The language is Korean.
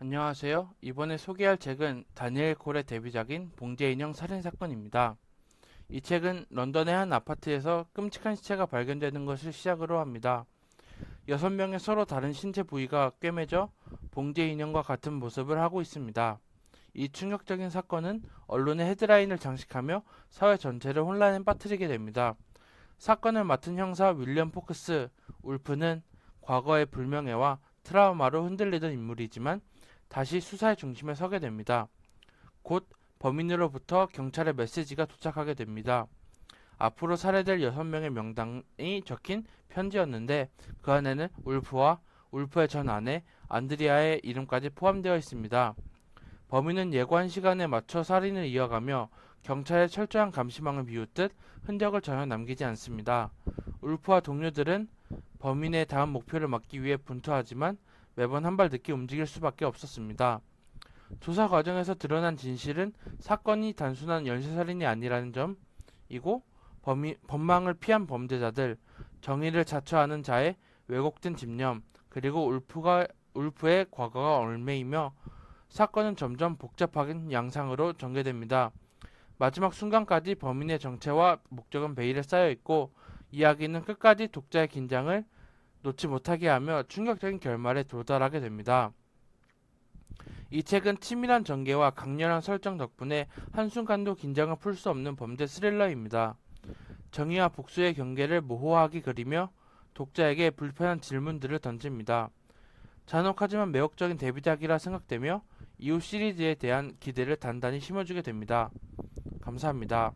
안녕하세요. 이번에 소개할 책은 다니엘 콜의 데뷔작인 봉제 인형 살인 사건입니다. 이 책은 런던의 한 아파트에서 끔찍한 시체가 발견되는 것을 시작으로 합니다. 여섯 명의 서로 다른 신체 부위가 꿰매져 봉제 인형과 같은 모습을 하고 있습니다. 이 충격적인 사건은 언론의 헤드라인을 장식하며 사회 전체를 혼란에 빠뜨리게 됩니다. 사건을 맡은 형사 윌리엄 포크스 울프는 과거의 불명예와 트라우마로 흔들리던 인물이지만 다시 수사의 중심에 서게 됩니다. 곧 범인으로부터 경찰의 메시지가 도착하게 됩니다. 앞으로 살해될 6명의 명단이 적힌 편지였는데 그 안에는 울프와 울프의 전 아내 안드리아의 이름까지 포함되어 있습니다. 범인은 예고한 시간에 맞춰 살인을 이어가며 경찰의 철저한 감시망을 비웃듯 흔적을 전혀 남기지 않습니다. 울프와 동료들은 범인의 다음 목표를 막기 위해 분투하지만 매번 한 발 늦게 움직일 수밖에 없었습니다. 조사 과정에서 드러난 진실은 사건이 단순한 연쇄살인이 아니라는 점이고 범이, 법망을 피한 범죄자들, 정의를 자처하는 자의 왜곡된 집념, 그리고 울프가, 울프의 과거가 얽매이며 사건은 점점 복잡하긴 양상으로 전개됩니다. 마지막 순간까지 범인의 정체와 목적은 베일에 쌓여 있고 이야기는 끝까지 독자의 긴장을 놓지 못하게 하며 충격적인 결말에 도달하게 됩니다. 이 책은 치밀한 전개와 강렬한 설정 덕분에 한순간도 긴장을 풀 수 없는 범죄 스릴러입니다. 정의와 복수의 경계를 모호하게 그리며 독자에게 불편한 질문들을 던집니다. 잔혹하지만 매혹적인 데뷔작이라 생각되며 이후 시리즈에 대한 기대를 단단히 심어주게 됩니다. 감사합니다.